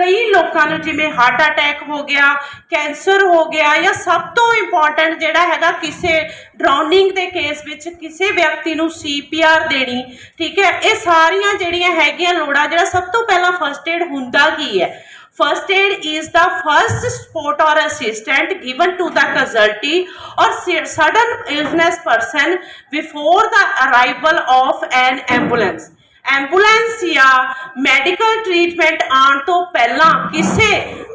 ਕਈ ਲੋਕਾਂ ਨੂੰ ਜਿਵੇਂ ਹਾਰਟ ਅਟੈਕ ਹੋ ਗਿਆ ਕੈਂਸਰ ਹੋ ਗਿਆ ਜਾਂ ਸਭ ਤੋਂ ਇੰਪੋਰਟੈਂਟ ਜਿਹੜਾ ਹੈਗਾ ਕਿਸੇ ਡਰਾਉਨਿੰਗ ਦੇ ਕੇਸ ਵਿੱਚ ਕਿਸੇ ਵਿਅਕਤੀ ਨੂੰ ਸੀਪੀਆਰ ਦੇਣੀ ਠੀਕ ਹੈ ਇਹ ਸਾਰੀਆਂ ਜਿਹੜੀਆਂ ਹੈਗੀਆਂ ਲੋੜਾਂ ਜਿਹੜਾ ਸਭ ਤੋਂ ਪਹਿਲਾਂ ਫਰਸਟ ਏਡ ਹੁੰਦਾ ਕੀ ਹੈ First aid is the first support or assistance given to the casualty or su- sudden illness person before the arrival of an ambulance. Ambulance ਜਾਂ ਮੈਡੀਕਲ ਟ੍ਰੀਟਮੈਂਟ ਆਉਣ ਤੋਂ ਪਹਿਲਾਂ ਕਿਸੇ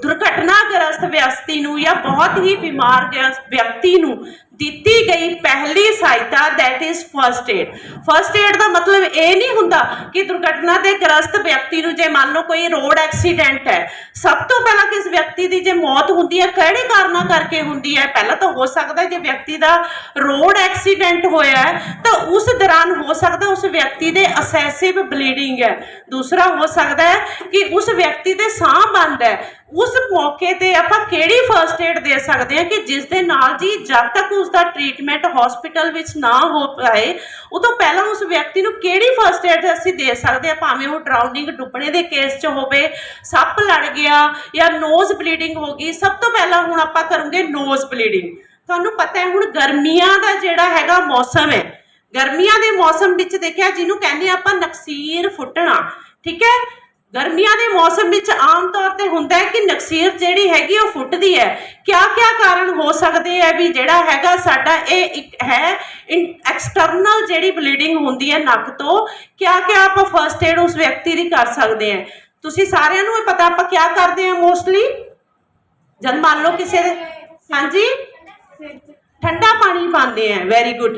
ਦੁਰਘਟਨਾਗ੍ਰਸਤ ਵਿਅਕਤੀ ਨੂੰ ਜਾਂ ਬਹੁਤ ਹੀ ਬਿਮਾਰ ਵਿਅਕਤੀ ਨੂੰ ਦਿੱਤੀ ਗਈ ਪਹਿਲੀ ਸਹਾਇਤਾ that is first aid first aid ਦਾ ਮਤਲਬ ਇਹ ਨਹੀਂ ਹੁੰਦਾ ਕਿ ਦੁਰਘਟਨਾ ਦੇ ਗ੍ਰਸਤ ਵਿਅਕਤੀ ਨੂੰ ਜੇ ਮੰਨ ਲਓ ਕੋਈ ਰੋਡ ਐਕਸੀਡੈਂਟ ਹੈ, ਸਭ ਤੋਂ ਪਹਿਲਾਂ ਕਿਸ ਵਿਅਕਤੀ ਦੀ ਜੇ ਮੌਤ ਹੁੰਦੀ ਹੈ, ਕਿਹੜੇ ਕਾਰਨਾਂ ਕਰਕੇ ਹੁੰਦੀ ਹੈ? ਪਹਿਲਾਂ ਤਾਂ ਹੋ ਸਕਦਾ ਜੇ ਵਿਅਕਤੀ ਦਾ ਰੋਡ ਐਕਸੀਡੈਂਟ ਹੋਇਆ ਹੈ, ਤਾਂ ਉਸ ਦੌਰਾਨ ਹੋ ਸਕਦਾ ਉਸ ਵਿਅਕਤੀ ਦੇ ਅਸੈਸਿਵ ਬਲੀਡਿੰਗ ਹੈ। ਦੂਸਰਾ ਹੋ ਸਕਦਾ ਹੈ ਕਿ ਉਸ ਵਿਅਕਤੀ ਦੇ ਸਾਹ ਬੰਦ ਹੈ ਉਸ ਮੌਕੇ ਤੇ ਆਪਾਂ ਕਿਹੜੀ ਫਰਸਟ ਏਡ ਦੇ ਸਕਦੇ ਹਾਂ ਕਿ ਜਿਸ ਦੇ ਨਾਲ ਜੀ ਜਦ ਤੱਕ ਉਸ ਦਾ ਟ੍ਰੀਟਮੈਂਟ ਹਸਪੀਟਲ ਵਿੱਚ ਨਾ ਹੋ ਪਾਏ, ਉਦੋਂ ਪਹਿਲਾਂ ਉਸ ਵਿਅਕਤੀ ਨੂੰ ਕਿਹੜੀ ਫਰਸਟ ਏਡ ਅਸੀਂ ਦੇ ਸਕਦੇ ਹਾਂ? ਭਾਵੇਂ ਉਹ ਡਰਾਉਨਿੰਗ ਡੁੱਬਣੇ ਦੇ ਕੇਸ 'ਚ ਹੋਵੇ, ਸੱਪ ਲੜ ਗਿਆ ਜਾਂ ਨੋਜ਼ ਬਲੀਡਿੰਗ ਹੋ ਗਈ, ਸਭ ਤੋਂ ਪਹਿਲਾਂ ਹੁਣ ਆਪਾਂ ਕਰੂੰਗੇ ਨੋਜ਼ ਬਲੀਡਿੰਗ ਤੁਹਾਨੂੰ ਪਤਾ ਹੈ, ਹੁਣ ਗਰਮੀਆਂ ਦਾ ਜਿਹੜਾ ਹੈਗਾ ਮੌਸਮ ਹੈ, ਗਰਮੀਆਂ ਦੇ ਮੌਸਮ ਵਿੱਚ ਦੇਖਿਆ ਜਿਹਨੂੰ ਕਹਿੰਦੇ ਆਪਾਂ ਨਕਸੀਰ ਫੁੱਟਣਾ, ਠੀਕ ਹੈ? ਗਰਮੀਆਂ ਦੇ ਮੌਸਮ ਵਿੱਚ ਆਮ ਤੌਰ ਤੇ ਹੁੰਦਾ ਹੈ ਕਿ ਨਕਸੀਰ ਜਿਹੜੀ ਹੈਗੀ ਉਹ ਫੁੱਟਦੀ ਹੈ। ਕਿਆ ਕਿਆ ਕਾਰਨ ਹੋ ਸਕਦੇ ਹੈ ਵੀ ਜਿਹੜਾ ਹੈਗਾ ਸਾਡਾ ਇਹ ਇੱਕ ਹੈ ਐਕਸਟਰਨਲ ਜਿਹੜੀ ਬਲੀਡਿੰਗ ਹੁੰਦੀ ਹੈ ਨੱਕ ਤੋਂ ਕਿਆ ਕਿਆ ਆਪਾਂ ਫਰਸਟ ਏਡ ਉਸ ਵਿਅਕਤੀ ਦੀ ਕਰ ਸਕਦੇ ਹਾਂ। ਤੁਸੀਂ ਸਾਰਿਆਂ ਨੂੰ ਇਹ ਪਤਾ ਆਪਾਂ ਕਿਆ ਕਰਦੇ ਹਾਂ ਮੋਸਟਲੀ ਜਦ ਮੰਨ ਲਓ ਕਿਸੇ ਦੇ ਹਾਂਜੀ? ਠੰਡਾ ਪਾਣੀ ਪਾਉਂਦੇ ਆ ਵੈਰੀ ਗੁੱਡ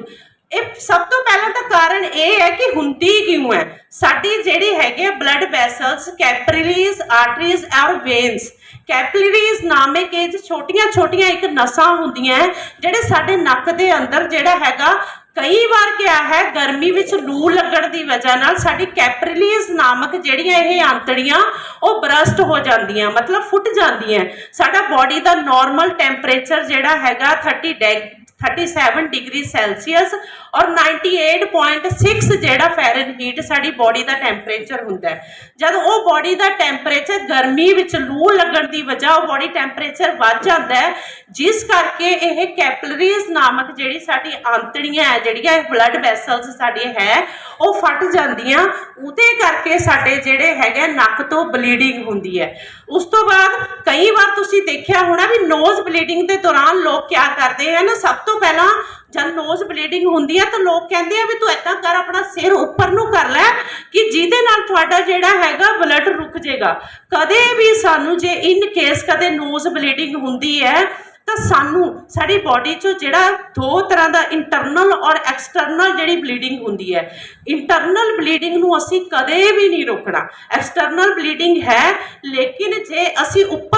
ਇਹ ਸਭ ਤੋਂ ਪਹਿਲਾਂ ਤਾਂ ਕਾਰਨ ਇਹ ਹੈ ਕਿ ਹੁੰਦੀ ਕਿਉਂ ਹੈ? ਸਾਡੀ ਜਿਹੜੀ ਹੈਗੇ ਬਲੱਡ ਵੈਸਲਸ ਕੈਪਿਲਰੀਜ਼ ਆਰਟਰੀਜ਼ ਔਰ ਵੇਨਸ ਕੈਪਿਲਰੀਜ਼ ਨਾਮਕ ਇਹ 'ਚ ਛੋਟੀਆਂ ਛੋਟੀਆਂ ਇੱਕ ਨਸਾਂ ਹੁੰਦੀਆਂ ਹੈ, ਜਿਹੜੇ ਸਾਡੇ ਨੱਕ ਦੇ ਅੰਦਰ ਜਿਹੜਾ ਹੈਗਾ ਕਈ ਵਾਰ ਕਿਹਾ ਹੈ ਗਰਮੀ ਵਿੱਚ ਲੂ ਲੱਗਣ ਦੀ ਵਜ੍ਹਾ ਨਾਲ ਸਾਡੀ ਕੈਪਰੀਲੀਜ਼ ਨਾਮਕ ਜਿਹੜੀਆਂ ਇਹ ਆਂਤੜੀਆਂ ਉਹ ਬਰਸਟ ਹੋ ਜਾਂਦੀਆਂ ਮਤਲਬ ਫੁੱਟ ਜਾਂਦੀਆਂ ਸਾਡਾ ਬਾਡੀ ਦਾ ਨਾਰਮਲ ਟੈਂਪਰੇਚਰ ਜਿਹੜਾ ਹੈਗਾ 30 ਡੈ 37 ਡਿਗਰੀ ਸੈਲਸੀਅਸ ਔਰ 98.6 ਜਿਹੜਾ ਫੈਰਨਹੀਟ ਸਾਡੀ ਬਾਡੀ ਦਾ ਟੈਂਪਰੇਚਰ ਹੁੰਦਾ ਹੈ। ਜਦ ਉਹ ਬਾਡੀ ਦਾ ਟੈਂਪਰੇਚਰ ਗਰਮੀ ਵਿੱਚ ਲੂ ਲੱਗਣ ਦੀ ਵਜ੍ਹਾ ਉਹ ਬਾਡੀ ਟੈਂਪਰੇਚਰ ਵੱਧ ਜਾਂਦਾ ਹੈ, ਜਿਸ ਕਰਕੇ ਇਹ ਕੈਪਲਰੀਜ਼ ਨਾਮਕ ਜਿਹੜੀ ਸਾਡੀ ਆਂਤੜੀਆਂ ਹੈ, ਜਿਹੜੀਆਂ ਇਹ ਬਲੱਡ ਵੈਸਲਸ ਸਾਡੀਆਂ ਹੈ, ਉਹ ਫਟ ਜਾਂਦੀਆਂ। ਉਹਦੇ ਕਰਕੇ ਸਾਡੇ ਜਿਹੜੇ ਹੈਗੇ ਨੱਕ ਤੋਂ ਬਲੀਡਿੰਗ ਹੁੰਦੀ ਹੈ। ਉਸ ਤੋਂ ਬਾਅਦ ਕਈ ਵਾਰ ਤੁਸੀਂ ਦੇਖਿਆ ਹੋਣਾ ਵੀ ਨੋਜ਼ ਬਲੀਡਿੰਗ ਦੇ ਦੌਰਾਨ ਲੋਕ ਕੀ ਕਰਦੇ ਹਨ, ਸਭ ਤੋਂ ਪਹਿਲਾਂ ਜਦ ਨੋਜ਼ ਬਲੀਡਿੰਗ ਹੁੰਦੀ ਹੈ ਤਾਂ ਲੋਕ ਕਹਿੰਦੇ ਆ ਵੀ ਤੂੰ ਏਦਾਂ ਕਰ, ਆਪਣਾ ਸਿਰ ਉੱਪਰ ਨੂੰ ਕਰ ਲੈ ਕਿ ਜਿਹਦੇ ਨਾਲ ਤੁਹਾਡਾ ਜਿਹੜਾ ਹੈਗਾ ਬਲੱਡ ਰੁਕ ਜਾਏਗਾ। ਕਦੇ ਵੀ ਸਾਨੂੰ ਜੇ ਇਨ ਕੇਸ ਕਦੇ ਨੋਜ਼ ਬਲੀਡਿੰਗ ਹੁੰਦੀ ਹੈ, ਤਾਂ ਸਾਨੂੰ ਸਾਡੀ ਬਾਡੀ ਚ ਜਿਹੜਾ ਦੋ ਤਰ੍ਹਾਂ ਦਾ ਇੰਟਰਨਲ ਔਰ ਐਕਸਟਰਨਲ ਜਿਹੜੀ ਬਲੀਡਿੰਗ ਹੁੰਦੀ ਹੈ। ਇੰਟਰਨਲ ਬਲੀਡਿੰਗ ਨੂੰ ਅਸੀਂ ਕਦੇ ਵੀ ਨਹੀਂ ਰੋਕਣਾ। ਐਕਸਟਰਨਲ ਬਲੀਡਿੰਗ ਹੈ, ਲੇਕਿਨ ਜੇ ਅਸੀਂ ਉੱਪਰ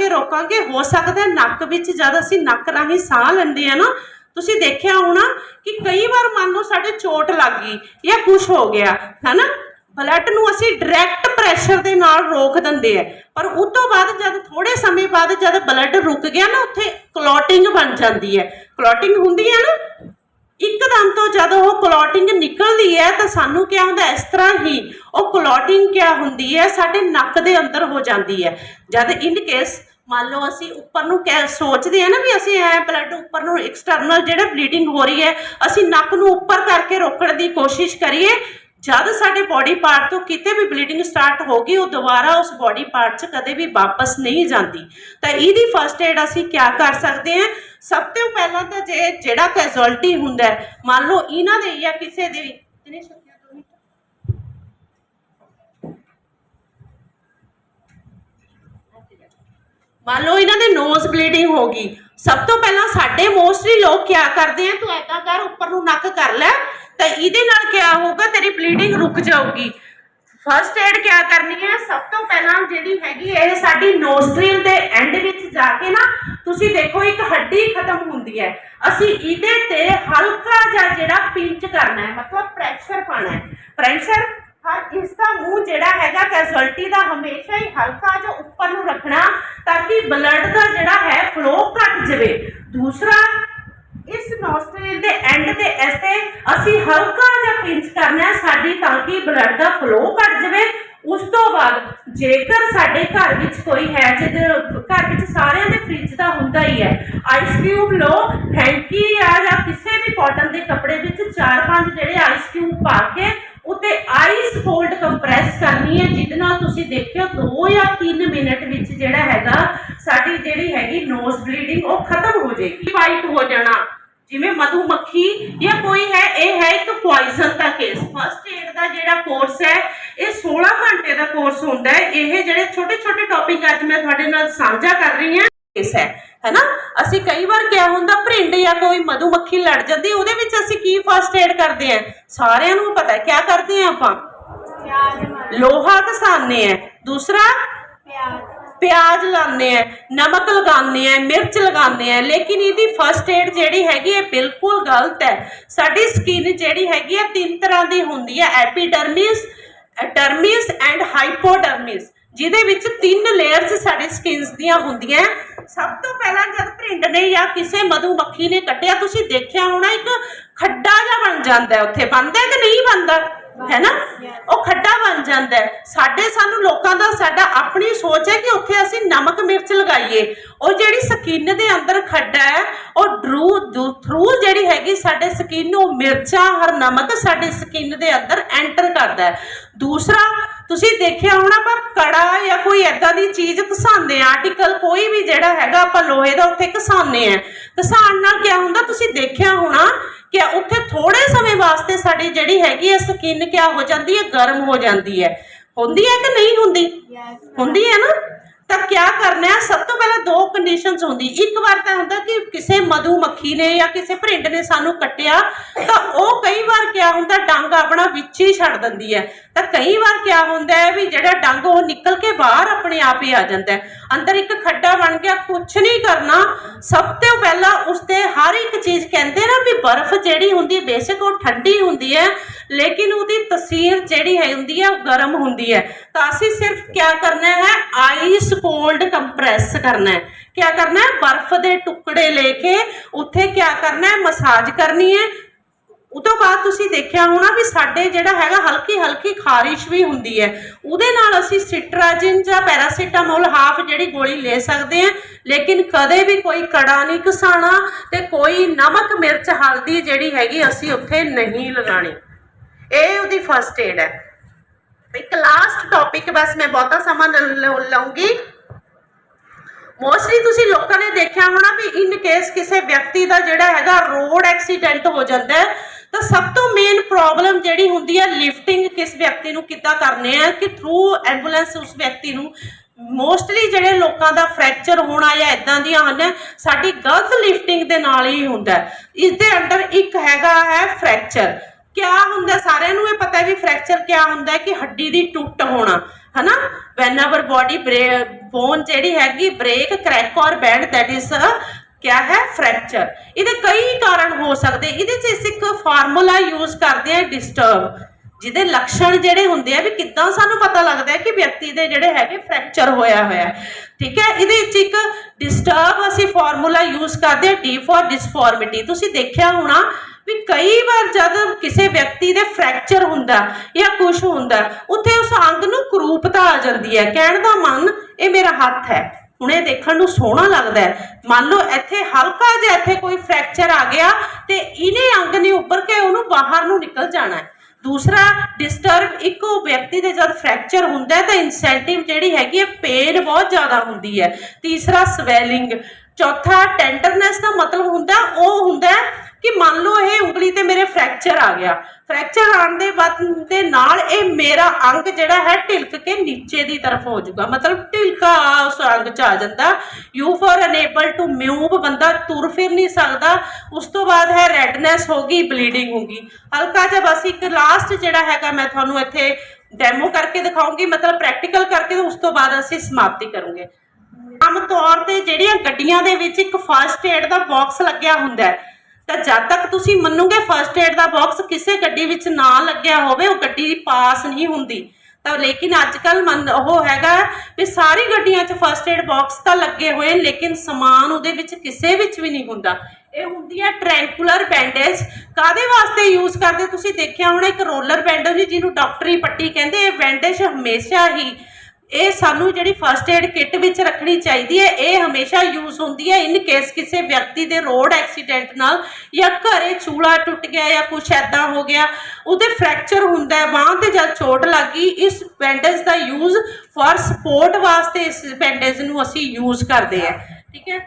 ਨੂੰ ਰੋਕਾਂਗੇ। ਹੋ ਸਕਦਾ ਨੱਕ ਵਿੱਚ ਜਦ ਅਸੀਂ ਨੱਕ ਰਾਹੀਂ ਸਾਹ ਲੈਂਦੇ ਆ ਨਾ, ਤੁਸੀਂ ਦੇਖਿਆ ਹੋਣਾ ਕਿ ਕਈ ਵਾਰ ਮੰਨ ਲਓ ਸਾਡੇ ਚੋਟ ਲੱਗ ਗਈ ਜਾਂ ਕੁਝ ਹੋ ਗਿਆ, ਹੈਨਾ? ਬਲੱਡ ਨੂੰ ਅਸੀਂ ਡਾਇਰੈਕਟ ਪ੍ਰੈਸ਼ਰ ਦੇ ਨਾਲ ਰੋਕ ਦਿੰਦੇ ਆ। ਪਰ ਉਸ ਤੋਂ ਬਾਅਦ ਜਦ ਥੋੜੇ ਸਮੇਂ ਬਾਅਦ ਜਦ ਬਲੱਡ ਰੁਕ ਗਿਆ ਨਾ, ਉੱਥੇ ਕਲੋਟਿੰਗ ਬਣ ਜਾਂਦੀ ਹੈ। ਕਲੋਟਿੰਗ ਹੁੰਦੀ ਹੈ ਨਾ ਇੱਕਦਮ ਤੋਂ ਜਦੋਂ ਉਹ ਕਲੋਟਿੰਗ ਨਿਕਲਦੀ ਹੈ ਤਾਂ ਸਾਨੂੰ ਕੀ ਹੁੰਦਾ ਇਸ ਤਰ੍ਹਾਂ ਹੀ ਉਹ ਕਲੋਟਿੰਗ ਕੀ ਹੁੰਦੀ ਹੈ? ਸਾਡੇ ਨੱਕ ਦੇ ਅੰਦਰ ਹੋ ਜਾਂਦੀ ਹੈ। ਜਦ ਇਨ ਕੇਸ ਮੰਨ ਲਓ ਅਸੀਂ ਉੱਪਰ ਨੂੰ ਕਹਿ ਸੋਚਦੇ ਆ ਨਾ ਵੀ ਅਸੀਂ ਐ ਬਲੱਡ ਉੱਪਰ ਨੂੰ ਐਕਸਟਰਨਲ ਜਿਹੜਾ ਬਲੀਡਿੰਗ ਹੋ ਰਹੀ ਹੈ, ਅਸੀਂ ਨੱਕ ਨੂੰ ਉੱਪਰ ਕਰਕੇ ਰੋਕਣ ਦੀ ਕੋਸ਼ਿਸ਼ ਕਰੀਏ ਜਦ ਸਾਡੇ ਬਾਡੀ ਪਾਰਟ ਤੋਂ ਕਿਤੇ ਵੀ ਬਲੀਡਿੰਗ ਸਟਾਰਟ ਹੋ ਗਈ, ਉਹ ਦੁਬਾਰਾ ਉਸ ਬਾਡੀ ਪਾਰਟ 'ਚ ਕਦੇ ਵੀ ਵਾਪਸ ਨਹੀਂ ਜਾਂਦੀ। ਤਾਂ ਇਹਦੀ ਫਰਸਟ ਏਡ ਅਸੀਂ ਕੀ ਕਰ ਸਕਦੇ ਹਾਂ? ਸਭ ਤੋਂ ਪਹਿਲਾਂ ਤਾਂ ਜੇ ਜਿਹੜਾ ਕੈਜ਼ੁਅਲਟੀ ਹੁੰਦਾ ਮੰਨ ਲਓ ਇਹਨਾਂ ਦੇ ਜਾਂ ਕਿਸੇ ਦੇ ਵੀ। ਮੰਨ ਲਓ ਇਹਨਾਂ ਦੇ ਨੋਜ਼ ਬਲੀਡਿੰਗ ਹੋ ਗਈ। ਸਭ ਤੋਂ ਪਹਿਲਾਂ ਸਾਡੇ ਮੋਸਟਲੀ ਲੋਕ ਕੀ ਕਰਦੇ ਆ? ਤੂੰ ਐਦਾਂ ਕਰ, ਉੱਪਰ ਨੂੰ ਨੱਕ ਕਰ ਲੈ। ਤਾਂ ਇਹਦੇ ਨਾਲ ਕੀ ਹੋਊਗਾ? ਤੇਰੀ ਬਲੀਡਿੰਗ ਰੁਕ ਜਾਊਗੀ। ਫਰਸਟ ਏਡ ਕੀ ਕਰਨੀ ਹੈ? ਸਭ ਤੋਂ ਪਹਿਲਾਂ ਜਿਹੜੀ ਹੈਗੀ ਇਹ ਸਾਡੀ ਨੋਸਟ੍ਰੀਲ ਦੇ ਐਂਡ ਵਿੱਚ ਜਾ ਕੇ ਨਾ, ਤੁਸੀਂ ਦੇਖੋ, ਇੱਕ ਹੱਡੀ ਖਤਮ ਹੁੰਦੀ ਹੈ। ਅਸੀਂ ਇਹਦੇ ਤੇ ਹਲਕਾ ਜਿਹਾ ਜਿਹੜਾ ਪਿੰਚ ਕਰਨਾ ਹੈ, ਮਤਲਬ ਪ੍ਰੈਸ਼ਰ ਪਾਣਾ ਹੈ। ਪ੍ਰੈਸ਼ਰ ਹਰ ਇਸ ਦਾ ਮੂੰਹ ਜਿਹੜਾ ਹੈਗਾ ਕੈਜ਼ੁਅਲਟੀ ਦਾ ਹਮੇਸ਼ਾ ਹੀ ਹਲਕਾ ਜਿਹਾ ਉੱਪਰ ਨੂੰ ਰੱਖਣਾ, ਤਾਂ ਕਿ ਬਲੱਡ ਦਾ ਜਿਹੜਾ ਹੈ ਫਲੋ ਘਟ ਜਾਵੇ। ਦੂਸਰਾ ਇਸ ਨੋਸਟ੍ਰਲ ਦੇ ਐਂਡ ਤੇ ਐਸੇ ਅਸੀਂ ਹਲਕਾ ਜਿਹਾ ਪਿੰਚ ਕਰਨਾ ਸਾਡੀ ਤਾਂ ਕਿ ਬਲੱਡ ਦਾ ਫਲੋ ਘਟ ਜਾਵੇ। ਉਸ ਤੋਂ ਬਾਅਦ ਜੇਕਰ ਸਾਡੇ ਘਰ ਵਿੱਚ ਕੋਈ ਹੈ, ਜਿਹਦੇ ਘਰ ਵਿੱਚ ਸਾਰਿਆਂ ਦੇ ਫ੍ਰਿਜ ਦਾ ਹੁੰਦਾ ਹੀ ਹੈ ਆਈਸ ਕਿਊਬ ਲਓ ਹੈਂਕੀ ਆ ਜਾਂ ਕਿਸੇ ਵੀ ਕਾਟਨ ਦੇ ਕੱਪੜੇ ਵਿੱਚ ਚਾਰ ਪੰਜ ਜਿਹੜੇ ਆਈਸ ਕਿਊਬ ਪਾ ਕੇ ਉੱਤੇ ਆਈਸ ਕੋਲਡ ਕੰਪਰੈਸ ਕਰਨੀ ਹੈ, ਜਿਹਦੇ ਨਾਲ ਤੁਸੀਂ ਦੇਖਿਓ 2 ਜਾਂ 3 ਮਿੰਟ ਵਿੱਚ ਜਿਹੜਾ ਹੈਗਾ, ਸਾਡੀ ਜਿਹੜੀ ਹੈਗੀ ਨੋਜ਼ ਬਲੀਡਿੰਗ ਉਹ ਖਤਮ ਹੋ ਜਾਏਗੀ। ਵਾਈਟ ਹੋ ਜਾਣਾ। ਜਿਵੇਂ ਮਧੂਮੱਖੀ ਜਾਂ ਕੋਈ ਹੈ ਇਹ ਹੈ ਇੱਕ ਪੋਇਜ਼ਨ ਦਾ ਕੇਸ ਫਸਟ ਏਡ ਦਾ ਜਿਹੜਾ ਕੋਰਸ ਹੈ ਇਹ 16 ਘੰਟੇ ਦਾ ਕੋਰਸ ਹੁੰਦਾ ਹੈ। ਇਹ ਜਿਹੜੇ ਛੋਟੇ ਛੋਟੇ ਟੌਪਿਕ ਅੱਜ ਮੈਂ ਤੁਹਾਡੇ ਨਾਲ ਸਾਂਝਾ ਕਰ ਰਹੀ ਹਾਂ ਕੇਸ ਹੈ ਹੈਨਾ? ਅਸੀਂ ਕਈ ਵਾਰ ਕਿਆ ਹੁੰਦਾ ਭਰਿੰਡ ਜਾਂ ਕੋਈ ਮਧੂਮੱਖੀ ਲੜ ਜਾਂਦੀ ਉਹਦੇ ਵਿੱਚ ਅਸੀਂ ਕੀ ਫਸਟ ਏਡ ਕਰਦੇ ਆ ਸਾਰਿਆਂ ਨੂੰ ਪਤਾ ਹੈ ਕਿਆ ਕਰਦੇ ਆ ਆਪਾਂ? ਲੋਹਾ ਘਸਾਉਂਦੇ ਆ ਦੂਸਰਾ? ਪਿਆਜ਼। ਪਿਆਜ਼ ਲਾਉਂਦੇ ਆ, ਨਮਕ ਲਗਾਉਂਦੇ ਆ, ਮਿਰਚ ਲਗਾਉਂਦੇ ਆ, ਲੇਕਿਨ ਇਹਦੀ ਫਸਟ ਏਡ ਜਿਹੜੀ ਹੈਗੀ ਹੈ ਬਿਲਕੁਲ ਗਲਤ ਹੈ। ਸਾਡੀ ਸਕਿਨ ਜਿਹੜੀ ਹੈਗੀ ਹੈ ਤਿੰਨ ਤਰ੍ਹਾਂ ਦੀ ਹੁੰਦੀ ਹੈ ਐਪੀਡਰਮਿਸ ਡਰਮਿਸ ਐਂਡ ਹਾਈਪੋਡਰਮਿਸ ਜਿਹਦੇ ਵਿੱਚ ਤਿੰਨ ਲੇਅਰਸ ਸਾਡੇ ਸਕਿਨਸ ਦੀਆਂ ਹੁੰਦੀਆਂ ਸਭ ਤੋਂ ਪਹਿਲਾਂ ਜਦ ਭਰਿੰਡ ਨੇ ਜਾਂ ਕਿਸੇ ਮਧੂਮੱਖੀ ਨੇ ਕੱਟਿਆ, ਤੁਸੀਂ ਦੇਖਿਆ ਹੋਣਾ ਇੱਕ ਖੱਡਾ ਜਿਹਾ ਬਣ ਜਾਂਦਾ ਉੱਥੇ। ਬਣਦਾ ਹੈ ਕਿ ਨਹੀਂ ਬਣਦਾ? ਹੈ ਉਹ ਖੱਡਾ ਬਣ ਜਾਂਦਾ ਸਾਡੇ ਸਾਨੂੰ ਲੋਕਾਂ ਦਾ ਸਾਡਾ ਆਪਣੀ ਸੋਚ ਹੈ ਕਿ ਉੱਥੇ ਅਸੀਂ ਨਮਕ ਮਿਰਚ ਲਗਾਈਏ। ਉਹ ਜਿਹੜੀ ਸਕਿਨ ਦੇ ਅੰਦਰ ਖੱਡਾ ਹੈ, ਉਹ ਡਰੂ ਥਰੂ ਜਿਹੜੀ ਹੈਗੀ ਸਾਡੇ ਸਕਿਨ ਨੂੰ ਮਿਰਚਾਂ, ਹਰ ਨਮਕ ਸਾਡੇ ਸਕਿਨ ਦੇ ਅੰਦਰ ਐਂਟਰ ਕਰਦਾ ਹੈ। ਦੂਸਰਾ ਤੁਸੀਂ ਦੇਖਿਆ ਹੋਣਾ ਪਰ ਕੜਾ ਜਾਂ ਕੋਈ ਐਦਾਂ ਦੀ ਚੀਜ਼ ਘਸਾਉਂਦੇ ਆ। ਆਰਟੀਕਲ ਕੋਈ ਵੀ ਜਿਹੜਾ ਹੈਗਾ ਆਪਾਂ ਲੋਹੇ ਦਾ ਉੱਥੇ ਘਸਾਉਂਦੇ ਆ। ਘਸਾਉਣ ਨਾਲ ਕੀ ਹੁੰਦਾ ਤੁਸੀਂ ਦੇਖਿਆ ਹੋਣਾ ਕਿ ਉੱਥੇ ਥੋੜੇ ਸਮੇਂ ਵਾਸਤੇ ਸਾਡੀ ਜਿਹੜੀ ਹੈਗੀ ਹੈ ਸਕਿਨ ਕਿਆ ਹੋ ਜਾਂਦੀ ਹੈ ਗਰਮ ਹੋ ਜਾਂਦੀ ਹੈ ਹੁੰਦੀ ਹੈ ਕਿ ਨਹੀਂ ਹੁੰਦੀ? ਹੁੰਦੀ ਹੈ ਨਾ? ਤਾਂ ਕਿਆ ਕਰਨਾ ਹੈ ਸਭ ਤੋਂ ਪਹਿਲਾਂ ਦੋ ਕੰਡੀਸ਼ਨਸ ਹੁੰਦੀ। ਇੱਕ ਵਾਰ ਤਾਂ ਹੁੰਦਾ ਕਿ ਕਿਸੇ ਮਧੂਮੱਖੀ ਨੇ ਜਾਂ ਕਿਸੇ ਭਰਿੰਡ ਨੇ ਸਾਨੂੰ ਕੱਟਿਆ ਤਾਂ ਉਹ ਕਿਆ ਹੁੰਦਾ, ਡੰਗ ਆਪਣਾ ਵਿੱਚ ਹੀ ਛੱਡ ਦਿੰਦੀ ਹੈ। ਤਾਂ ਕਈ ਵਾਰ ਕਿਆ ਹੁੰਦਾ ਹੈ ਵੀ ਜਿਹੜਾ ਡੰਗ ਉਹ ਨਿਕਲ ਕੇ ਬਾਹਰ ਆਪਣੇ ਆਪ ਹੀ ਆ ਜਾਂਦਾ ਅੰਦਰ ਇੱਕ ਖੱਡਾ ਬਣ ਗਿਆ ਕੁਝ ਨਹੀਂ ਕਰਨਾ। ਸਭ ਤੋਂ ਪਹਿਲਾਂ ਉਸ ਤੇ ਹਰ ਇੱਕ ਚੀਜ਼ ਕਹਿੰਦੇ ਨਾ ਵੀ ਬਰਫ਼ ਜਿਹੜੀ ਹੁੰਦੀ, ਬੇਸ਼ੱਕ ਉਹ ਠੰਡੀ ਹੁੰਦੀ ਹੈ, ਲੇਕਿਨ ਉਹਦੀ ਤਸੀਰ ਜਿਹੜੀ ਹੈ ਹੁੰਦੀ ਹੈ, ਉਹ ਗਰਮ ਹੁੰਦੀ ਹੈ। ਤਾਂ ਅਸੀਂ ਸਿਰਫ ਕਿਆ ਕਰਨਾ ਹੈ ਆਈਸ ਕੋਲਡ ਕੰਪਰੈਸ ਕਰਨਾ ਹੈ। ਕਿਆ ਕਰਨਾ ਹੈ, ਬਰਫ਼ ਦੇ ਟੁਕੜੇ ਲੈ ਕੇ ਉੱਥੇ ਕਿਆ ਕਰਨਾ ਹੈ, ਮਸਾਜ ਕਰਨੀ ਹੈ। ਉਹ ਤੋਂ ਬਾਅਦ ਤੁਸੀਂ ਦੇਖਿਆ ਹੋਣਾ ਵੀ ਸਾਡੇ ਜਿਹੜਾ ਹੈਗਾ ਹਲਕੀ ਹਲਕੀ ਖਾਰਿਸ਼ ਵੀ ਹੁੰਦੀ ਹੈ। ਉਹਦੇ ਨਾਲ ਅਸੀਂ ਸਿਟਰਾਜਿਨ ਜਾਂ ਪੈਰਾਸੀਟਾਮੋਲ ਹਾਫ ਜਿਹੜੀ ਗੋਲੀ ਲੈ ਸਕਦੇ ਹਾਂ, ਲੇਕਿਨ ਕਦੇ ਵੀ ਕੋਈ ਕੜਾ ਨਹੀਂ ਘਸਾਣਾ ਤੇ ਕੋਈ ਨਮਕ, ਮਿਰਚ, ਹਲਦੀ ਜਿਹੜੀ ਹੈਗੀ ਅਸੀਂ ਉੱਥੇ ਨਹੀਂ ਲਗਾਣੀ ਇਹ ਉਹਦੀ ਫਸਟ ਏਡ ਹੈ। ਇੱਕ ਲਾਸਟ ਟੌਪਿਕ ਬਸ ਮੈਂ ਬਹੁਤਾ ਸਮਾਂ ਲ- ਮੋਸਟਲੀ ਤੁਸੀਂ ਲੋਕਾਂ ਨੇ ਦੇਖਿਆ ਹੋਣਾ ਵੀ ਇਨ ਕੇਸ ਕਿਸੇ ਵਿਅਕਤੀ ਦਾ ਜਿਹੜਾ ਹੈਗਾ ਰੋਡ ਐਕਸੀਡੈਂਟ ਹੋ ਜਾਂਦਾ ਹੈ ਤਾਂ ਸਭ ਤੋਂ ਮੇਨ ਪ੍ਰੋਬਲਮ ਜਿਹੜੀ ਹੁੰਦੀ ਹੈ ਲਿਫਟਿੰਗ ਕਿਸ ਵਿਅਕਤੀ ਨੂੰ ਕਿੱਦਾਂ ਕਰਨੇ ਆ ਕਿ ਥਰੂ ਐਂਬੂਲੈਂਸ ਉਸ ਵਿਅਕਤੀ ਨੂੰ ਮੋਸਟਲੀ ਜਿਹੜੇ ਲੋਕਾਂ ਦਾ ਫ੍ਰੈਕਚਰ ਹੋਣਾ ਜਾਂ ਇਦਾਂ ਦੀਆਂ ਹਨ, ਸਾਡੀ ਗਲਤ ਲਿਫਟਿੰਗ ਦੇ ਨਾਲ ਹੀ ਹੁੰਦਾ ਇਸ ਦੇ ਅੰਡਰ ਇੱਕ ਹੈਗਾ ਹੈ ਫ੍ਰੈਕਚਰ ਕਿਆ ਹੁੰਦਾ ਸਾਰਿਆਂ ਨੂੰ ਇਹ ਪਤਾ ਹੈ ਵੀ ਫ੍ਰੈਕਚਰ ਕਿਆ ਹੁੰਦਾ ਹੈ ਕਿ ਹੱਡੀ ਦੀ ਟੁੱਟ ਹੋਣਾ, ਹਨਾ? ਵੈਨ ਆਵਰ ਬਾਡੀ ਬੋਨ ਜਿਹੜੀ ਹੈਗੀ ਬ੍ਰੇਕ ਕਰੈਕ ਔਰ ਬੈਂਡ ਦੈਟ ਇਜ਼ ਕਿਆ ਹੈ ਫ੍ਰੈਕਚਰ ਇਹਦੇ ਕਈ ਕਾਰਨ ਹੋ ਸਕਦੇ। ਇਹਦੇ 'ਚ ਅਸੀਂ ਇੱਕ ਫਾਰਮੂਲਾ ਯੂਜ਼ ਕਰਦੇ ਆ ਡਿਸਟਰਬ ਜਿਹਦੇ ਲੱਛਣ ਜਿਹੜੇ ਹੁੰਦੇ ਆ ਵੀ ਕਿੱਦਾਂ ਸਾਨੂੰ ਪਤਾ ਲੱਗਦਾ ਹੈ ਕਿ ਵਿਅਕਤੀ ਦੇ ਜਿਹੜੇ ਹੈਗੇ ਫ੍ਰੈਕਚਰ ਹੋਇਆ ਹੋਇਆ ਠੀਕ ਹੈ? ਇਹਦੇ ਵਿੱਚ ਇੱਕ ਡਿਸਟਰਬ ਅਸੀਂ ਫਾਰਮੂਲਾ ਯੂਜ਼ ਕਰਦੇ ਆ ਡੀ ਫॉर ਡਿਸਫਾਰਮਿਟੀ ਤੁਸੀਂ ਦੇਖਿਆ ਹੋਣਾ ਵੀ ਕਈ ਵਾਰ ਜਦ ਕਿਸੇ ਵਿਅਕਤੀ ਦੇ ਫ੍ਰੈਕਚਰ ਹੁੰਦਾ ਜਾਂ ਕੁਝ ਹੁੰਦਾ, ਉੱਥੇ ਉਸ ਅੰਗ ਨੂੰ ਕਰੂਪਤਾ ਆ ਜਾਂਦੀ ਹੈ। ਕਹਿਣ ਦਾ ਮਨ, ਇਹ ਮੇਰਾ ਹੱਥ ਹੈ। ਹੁਣ ਇਹ ਦੇਖਣ ਨੂੰ ਸੋਹਣਾ ਲੱਗਦਾ ਹੈ। ਮੰਨ ਲਓ ਇੱਥੇ ਹਲਕਾ ਜਿਹਾ ਇੱਥੇ ਕੋਈ ਫ੍ਰੈਕਚਰ ਆ ਗਿਆ ਤੇ ਇਹਨੇ ਅੰਗ ਨੇ ਉੱਪਰ ਕੇ ਉਹਨੂੰ ਬਾਹਰ ਨੂੰ ਨਿਕਲ ਜਾਣਾ ਹੈ। ਦੂਸਰਾ ਡਿਸਟਰਬ ਇੱਕੋ ਵਿਅਕਤੀ ਦੇ ਜਦ ਫ੍ਰੈਕਚਰ ਹੁੰਦਾ ਤਾਂ ਇਨਸੈਂਟਿਵ ਜਿਹੜੀ ਹੈਗੀ ਹੈ ਪੇਨ ਬਹੁਤ ਜ਼ਿਆਦਾ ਹੁੰਦੀ ਹੈ। ਤੀਸਰਾ ਸਵੈਲਿੰਗ ਚੌਥਾ ਟੈਂਡਰਨੈਸ ਦਾ ਮਤਲਬ ਹੁੰਦਾ, ਉਹ ਹੁੰਦਾ ਕਿ ਮੰਨ ਲਓ ਇਹ ਉਂਗਲੀ ਤੇ ਮੇਰੇ ਫ੍ਰੈਕਚਰ ਆ ਗਿਆ। ਫ੍ਰੈਕਚਰ ਆਉਣ ਦੇ ਬਾਅਦ ਦੇ ਨਾਲ ਇਹ ਮੇਰਾ ਅੰਗ ਜਿਹੜਾ ਹੈ ਢਿਲਕ ਕੇ ਨੀਚੇ ਦੀ ਤਰਫ ਹੋ ਜਾਊਗਾ। ਮਤਲਬ ਢਿਲਕਾ ਉਸ ਅੰਗ ਚ ਆ ਜਾਂਦਾ। You for unable to move ਬੰਦਾ ਤੁਰ ਫਿਰ ਨਹੀਂ ਸਕਦਾ। ਉਸ ਤੋਂ ਬਾਅਦ ਹੈ ਰੈਡਨੈਸ ਹੋਗੀ ਬਲੀਡਿੰਗ ਹੋਗੀ ਹਲਕਾ ਜਿਹਾ ਬਸ ਇੱਕ ਲਾਸਟ ਜਿਹੜਾ ਹੈਗਾ, ਮੈਂ ਤੁਹਾਨੂੰ ਇੱਥੇ ਡੈਮੋ ਕਰਕੇ ਦਿਖਾਉਂਗੀ। ਮਤਲਬ ਪ੍ਰੈਕਟੀਕਲ ਕਰਕੇ ਉਸ ਤੋਂ ਬਾਅਦ ਅਸੀਂ ਸਮਾਪਤੀ ਕਰਾਂਗੇ। ਆਮ ਤੌਰ ਤੇ ਜਿਹੜੀਆਂ ਗੱਡੀਆਂ ਦੇ ਵਿੱਚ ਇੱਕ ਫਸਟ ਏਡ ਦਾ ਬਾਕਸ ਲੱਗਿਆ ਹੁੰਦਾ ਹੈ ਤਾਂ ਜਦ ਤੱਕ ਤੁਸੀਂ ਮੰਨੋਗੇ ਫਰਸਟ ਏਡ ਦਾ ਬਾਕਸ ਕਿਸੇ ਗੱਡੀ ਵਿੱਚ ਨਾ ਲੱਗਿਆ ਹੋਵੇ ਉਹ ਗੱਡੀ ਪਾਸ ਨਹੀਂ ਹੁੰਦੀ। ਤਾਂ ਲੇਕਿਨ ਅੱਜ ਕੱਲ ਮੰਨ ਉਹ ਹੈਗਾ ਵੀ ਸਾਰੀ ਗੱਡੀਆਂ 'ਚ ਫਰਸਟ ਏਡ ਬਾਕਸ ਤਾਂ ਲੱਗੇ ਹੋਏ ਨੇ, ਲੇਕਿਨ ਸਮਾਨ ਉਹਦੇ ਵਿੱਚ ਕਿਸੇ ਵਿੱਚ ਵੀ ਨਹੀਂ ਹੁੰਦਾ। ਇਹ ਹੁੰਦੀ ਹੈ ਟ੍ਰੈਂਕੂਲਰ ਬੈਂਡੇਜ ਕਾਦੇ ਵਾਸਤੇ ਯੂਜ਼ ਕਰਦੇ? ਤੁਸੀਂ ਦੇਖਿਆ ਹੋਣਾ ਇੱਕ ਰੋਲਰ ਬੈਂਡੇਜ ਜਿਹਨੂੰ ਡਾਕਟਰੀ ਪੱਟੀ ਕਹਿੰਦੇ ਇਹ ਬੈਂਡੇਜ ਹਮੇਸ਼ਾ ਹੀ ਇਹ ਸਾਨੂੰ ਜਿਹੜੀ ਫਰਸਟ ਏਡ ਕਿੱਟ ਵਿੱਚ ਰੱਖਣੀ ਚਾਹੀਦੀ ਹੈ, ਇਹ ਹਮੇਸ਼ਾ ਯੂਜ਼ ਹੁੰਦੀ ਹੈ ਇਨ ਕੇਸ ਕਿਸੇ ਵਿਅਕਤੀ ਦੇ ਰੋਡ ਐਕਸੀਡੈਂਟ ਨਾਲ ਜਾਂ ਘਰੇ ਚੂਲਾ ਟੁੱਟ ਗਿਆ ਜਾਂ ਕੁਛ ਐਦਾਂ ਹੋ ਗਿਆ, ਉਹਦੇ ਫ੍ਰੈਕਚਰ ਹੁੰਦਾ ਹੈ ਬਾਂਹ ਤੇ ਜਦ ਚੋਟ ਲੱਗੀ ਇਸ ਬੈਂਡੇਜ ਦਾ ਯੂਜ਼ ਫॉर ਸਪੋਰਟ ਵਾਸਤੇ ਇਸ ਬੈਂਡੇਜ ਨੂੰ ਅਸੀਂ ਯੂਜ਼ ਕਰਦੇ ਹਾਂ। ਠੀਕ ਹੈ?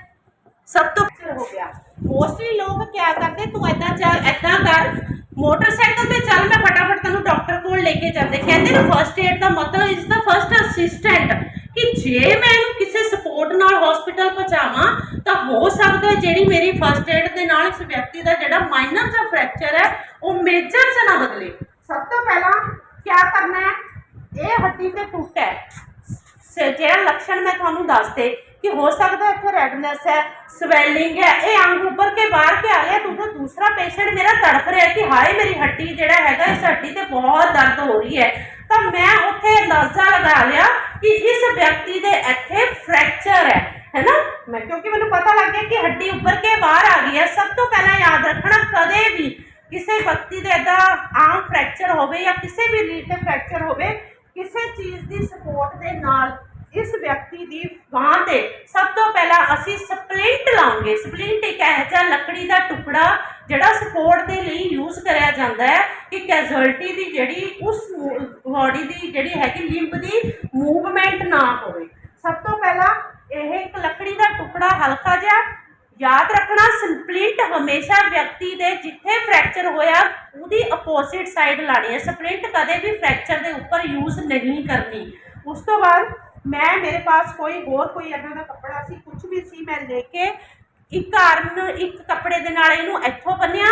ਸਭ ਤੋਂ ਹੋ ਗਿਆ। ਮੋਸਟਲੀ ਲੋਕ ਕੀ ਕਰਦੇ, ਤੂੰ ਐਦਾਂ ਚੱਲ ਐਦਾਂ ਕਰ ਮੋਟਰਸਾਈਕਲ ਤੇ ਚੱਲ ਮੈਂ ਫਟਾਫਟ ਤੈਨੂੰ ਡਾਕਟਰ ਕੋਲ ਲੈ ਕੇ ਚੱਲਦੇ ਕਹਿੰਦੇ ਨੇ ਫਰਸਟ ਏਡ ਦਾ ਮਤਲਬ ਇਸ ਦਾ ਫਰਸਟ ਅਸਿਸਟੈਂਟ ਕਿ ਜੇ ਮੈਂ ਇਹਨੂੰ ਕਿਸੇ ਸਪੋਰਟ ਨਾਲ ਹਸਪੀਟਲ ਪਹੁੰਚਾਵਾਂ, ਤਾਂ ਹੋ ਸਕਦਾ ਜਿਹੜੀ ਮੇਰੀ ਫਰਸਟ ਏਡ ਦੇ ਨਾਲ ਇਸ ਵਿਅਕਤੀ ਦਾ ਜਿਹੜਾ ਮਾਈਨਰ ਜਾਂ ਫ੍ਰੈਕਚਰ ਹੈ, ਉਹ ਮੇਜਰ 'ਚ ਨਾ ਬਦਲੇ। ਸਭ ਤੋਂ ਪਹਿਲਾਂ ਕੀ ਕਰਨਾ ਹੈ? ਇਹ ਹੱਡੀ ਤੇ ਟੁੱਟ ਹੈ। ਸ- ਜਿਹੜਾ ਲੱਛਣ ਮੈਂ ਤੁਹਾਨੂੰ ਦੱਸਦੇ ਕਿ ਹੋ ਸਕਦਾ ਹੈ ਇੱਥੇ ਰੈਡਨੈਸ ਹੈ ਸਵੈਲਿੰਗ ਹੈ, ਇਹ ਅੰਗ ਉੱਪਰ ਕੇ ਬਾਹਰ ਕੇ ਆ ਗਿਆ, ਤੂੰ ਤਾਂ ਦੂਸਰਾ ਪੇਸ਼ੈਂਟ ਮੇਰਾ ਤੜਫ ਰਿਹਾ ਕਿ ਹਾਏ ਮੇਰੀ ਹੱਡੀ ਜਿਹੜਾ ਹੈਗਾ, ਇਸ ਹੱਡੀ ਤੇ ਬਹੁਤ ਦਰਦ ਹੋ ਰਹੀ ਹੈ। ਤਾਂ ਮੈਂ ਉੱਥੇ ਅੰਦਾਜ਼ਾ ਲਗਾ ਲਿਆ ਕਿ ਇਸ ਵਿਅਕਤੀ ਦੇ ਇੱਥੇ ਫ੍ਰੈਕਚਰ ਹੈ, ਹੈਨਾ? ਮੈਂ ਕਿਉਂਕਿ ਮੈਨੂੰ ਪਤਾ ਲੱਗ ਗਿਆ ਕਿ ਹੱਡੀ ਉੱਪਰ ਕੇ ਬਾਹਰ ਆ ਗਈ ਹੈ। ਸਭ ਤੋਂ ਪਹਿਲਾਂ ਯਾਦ ਰੱਖਣਾ, ਕਦੇ ਵੀ ਕਿਸੇ ਵਿਅਕਤੀ ਦੇ ਇਦਾਂ ਆਮ ਫ੍ਰੈਕਚਰ ਹੋਵੇ ਜਾਂ ਕਿਸੇ ਵੀ ਰੀੜ ਤੇ ਫ੍ਰੈਕਚਰ ਹੋਵੇ, ਕਿਸੇ ਚੀਜ਼ ਦੀ ਸਪੋਰਟ ਦੇ ਨਾਲ ਇਸ ਵਿਅਕਤੀ ਦੀ ਬਾਂਹ ਤੇ ਸਭ ਤੋਂ ਪਹਿਲਾਂ ਅਸੀਂ ਸਪਲਿੰਟ ਲਾਉਂਗੇ ਸਪਲਿੰਟ ਇੱਕ ਇਹੋ ਜਿਹਾ ਲੱਕੜੀ ਦਾ ਟੁਕੜਾ ਜਿਹੜਾ ਸਪੋਰਟ ਦੇ ਲਈ ਯੂਜ਼ ਕਰਿਆ ਜਾਂਦਾ ਹੈ ਕਿ ਕੈਜ਼ੁਅਲਟੀ ਦੀ ਜਿਹੜੀ ਉਸ ਬਾਡੀ ਦੀ ਜਿਹੜੀ ਹੈਗੀ ਲਿੰਬ ਦੀ ਮੂਵਮੈਂਟ ਨਾ ਹੋਵੇ। ਸਭ ਤੋਂ ਪਹਿਲਾਂ ਇਹ ਇੱਕ ਲੱਕੜੀ ਦਾ ਟੁਕੜਾ ਹਲਕਾ ਜਿਹਾ ਯਾਦ ਰੱਖਣਾ ਸਪਲਿੰਟ ਹਮੇਸ਼ਾ ਵਿਅਕਤੀ ਦੇ ਜਿੱਥੇ ਫ੍ਰੈਕਚਰ ਹੋਇਆ ਉਹਦੀ ਆਪੋਜ਼ਿਟ ਸਾਈਡ ਲਾਣੀ ਹੈ। ਸਪਲਿੰਟ ਕਦੇ ਵੀ ਫ੍ਰੈਕਚਰ ਦੇ ਉੱਪਰ ਯੂਜ਼ ਨਹੀਂ ਕਰਨੀ। ਉਸ ਤੋਂ ਬਾਅਦ ਮੈਂ, ਮੇਰੇ ਪਾਸ ਕੋਈ ਹੋਰ, ਕੋਈ ਇਹਨਾਂ ਦਾ ਕੱਪੜਾ ਸੀ ਕੁਝ ਵੀ ਸੀ ਮੈਂ ਲੈ ਕੇ, ਇੱਕ ਆਰਮ ਇੱਕ ਕੱਪੜੇ ਦੇ ਨਾਲ ਇਹਨੂੰ ਇੱਥੋਂ ਬੰਨਿਆ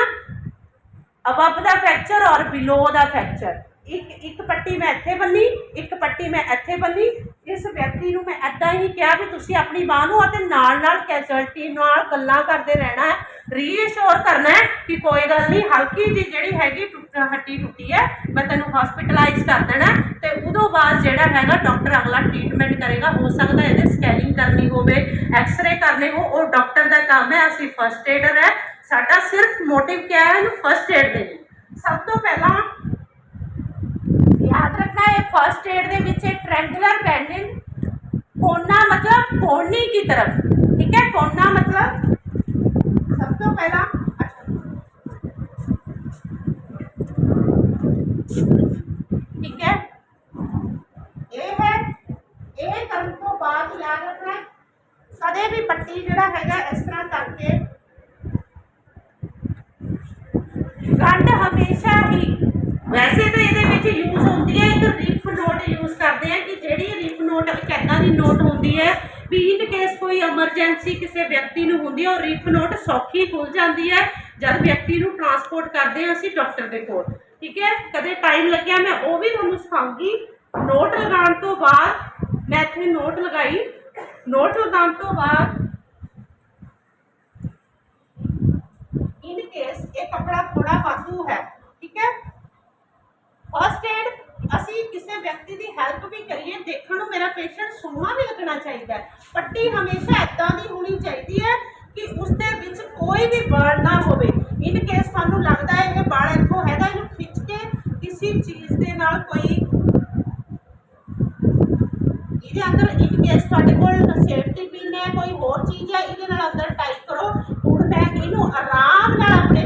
ਅਬਵ ਦਾ ਫ੍ਰੈਕਚਰ ਔਰ ਬਿਲੋ ਦਾ ਫ੍ਰੈਕਚਰ ਇੱਕ ਇੱਕ ਪੱਟੀ ਮੈਂ ਇੱਥੇ ਬੰਨੀ, ਇੱਕ ਪੱਟੀ ਮੈਂ ਇੱਥੇ ਬੰਨੀ। ਇਸ ਵਿਅਕਤੀ ਨੂੰ ਮੈਂ ਐਦਾਂ ਹੀ ਕਿਹਾ ਵੀ ਤੁਸੀਂ ਆਪਣੀ ਬਾਹ ਨੂੰ ਅਤੇ ਨਾਲ ਨਾਲ ਕੈਜੁਅਲਟੀ ਨਾਲ ਗੱਲਾਂ ਕਰਦੇ ਰਹਿਣਾ ਹੈ। ਰੀਅਸ਼ੋਰ ਕਰਨਾ ਹੈ ਕਿ ਕੋਈ ਗੱਲ ਨਹੀਂ, ਹਲਕੀ ਜਿਹੀ ਜਿਹੜੀ ਹੈਗੀ ਟੁੱਟ- ਹੱਡੀ ਟੁੱਟੀ ਹੈ, ਮੈਂ ਤੈਨੂੰ ਹਸਪੀਟਲਾਈਜ਼ ਕਰ ਦੇਣਾ ਹੈ ਤੇ ਉਦੋਂ ਬਾਅਦ ਜਿਹੜਾ ਹੈਗਾ ਡਾਕਟਰ ਅਗਲਾ ਟ੍ਰੀਟਮੈਂਟ ਕਰੇਗਾ। ਹੋ ਸਕਦਾ ਇਹਦੇ ਸਕੈਨਿੰਗ ਕਰਨੀ ਹੋਵੇ ਐਕਸ-ਰੇ ਕਰਨੇ ਹੋ, ਉਹ ਡਾਕਟਰ ਦਾ ਕੰਮ ਹੈ। ਅਸੀਂ ਫਰਸਟ ਏਡਰ ਹੈ। ਸਾਡਾ ਸਿਰਫ ਮੋਟਿਵ ਕੀ ਹੈ? ਇਹਨੂੰ ਫਰਸਟ ਏਡ ਦੇਣੀ। ਸਭ ਤੋਂ ਪਹਿਲਾਂ ਯਾਦ ਰੱਖਣਾ ਹੈ ਫਰਸਟ ਏਡ ਦੇ ਵਿੱਚ ਇੱਕ ਟ੍ਰੈਂਗੂਲਰ ਬੈਂਡਿੰਗ ਕੋਨਾ ਮਤਲਬ ਕੋਣੀ की तरफ ठीक है कोना मतलब सब तो पहला ठीक है ਇਹ ਹੈ ਇਹ ਕਰਨ ਤੋਂ ਬਾਅਦ ਯਾਦ ਰੱਖਣਾ ਹੈ, ਕਦੇ ਵੀ ਪੱਟੀ ਜਿਹੜਾ ਹੈਗਾ ਇਸ ਤਰ੍ਹਾਂ ਕਰਕੇ ਗੰਢ ਹਮੇਸ਼ਾ ਹੀ ਵੈਸੇ ਤਾਂ ਇਹਦੇ ਵਿੱਚ ਯੂਜ਼ ਹੁੰਦੀ ਹੈ, ਇੱਕ ਰਿਫ ਨੋਟ ਯੂਜ਼ ਕਰਦੇ ਆ ਕਿ ਜਿਹੜੀ ਰਿਫ ਨੋਟ ਇੱਕ ਏਦਾਂ ਦੀ ਨੋਟ ਹੁੰਦੀ ਹੈ ਵੀ ਇਨ ਕੇਸ ਕੋਈ ਐਮਰਜੈਂਸੀ ਕਿਸੇ ਵਿਅਕਤੀ ਨੂੰ ਹੁੰਦੀ ਹੈ, ਉਹ ਰਿਫ ਨੋਟ ਸੌਖੀ ਖੁੱਲ ਜਾਂਦੀ ਹੈ, ਜਦ ਵਿਅਕਤੀ ਨੂੰ ਟਰਾਂਸਪੋਰਟ ਕਰਦੇ ਹਾਂ ਅਸੀਂ ਡਾਕਟਰ ਦੇ ਕੋਲ। ਠੀਕ ਹੈ? ਕਦੇ ਟਾਈਮ ਲੱਗਿਆ, ਮੈਂ ਉਹ ਵੀ ਤੁਹਾਨੂੰ ਸਿਖਾਉਂਗੀ। ਨੋਟ ਲਗਾਉਣ ਤੋਂ ਬਾਅਦ, ਮੈਂ ਇੱਥੇ ਨੋਟ ਲਗਾਈ। ਨੋਟ ਲਗਾਉਣ ਤੋਂ ਬਾਅਦ ਇਨ ਕੇਸ ਇਹ ਕਪੜਾ ਥੋੜਾ ਵਾਧੂ ਹੈ ਠੀਕ ਹੈ ਫਰਸਟ ਏਡ ਅਸੀਂ ਕਿਸੇ ਵਿਅਕਤੀ ਦੀ ਹੈਲਪ ਵੀ ਕਰੀਏ, ਦੇਖਣ ਨੂੰ ਮੇਰਾ ਪੇਸ਼ੈਂਟ ਸੋਹਣਾ ਵੀ ਲੱਗਣਾ ਚਾਹੀਦਾ ਹੈ। ਪੱਟੀ ਹਮੇਸ਼ਾ ਇਦਾਂ ਦੀ ਹੋਣੀ ਚਾਹੀਦੀ ਹੈ ਕਿ ਉਸ ਦੇ ਵਿੱਚ ਕੋਈ ਵੀ ਬਲ ਨਾ ਹੋਵੇ। ਇਨ ਕੇਸ ਤੁਹਾਨੂੰ ਲੱਗਦਾ ਹੈ ਇਹ ਬਲ ਇੱਥੋਂ ਹੈਗਾ, ਇਹਨੂੰ ਖਿੱਚ ਕੇ ਕਿਸੇ ਚੀਜ਼ ਦੇ ਨਾਲ ਕੋਈ ਇਹਦੇ ਅੰਦਰ ਇਨ ਕੇਸ ਤੁਹਾਡੇ ਕੋਲ ਸੇਫਟੀ ਪਿਨ ਹੈ, ਕੋਈ ਹੋਰ ਚੀਜ਼ ਹੈ, ਇਹਦੇ ਨਾਲ ਅੰਦਰ ਟਾਈਟ ਕਰੋ। ਹੁਣ ਮੈਂ ਇਹਨੂੰ ਆਰਾਮ ਨਾਲ ਆਪਣੇ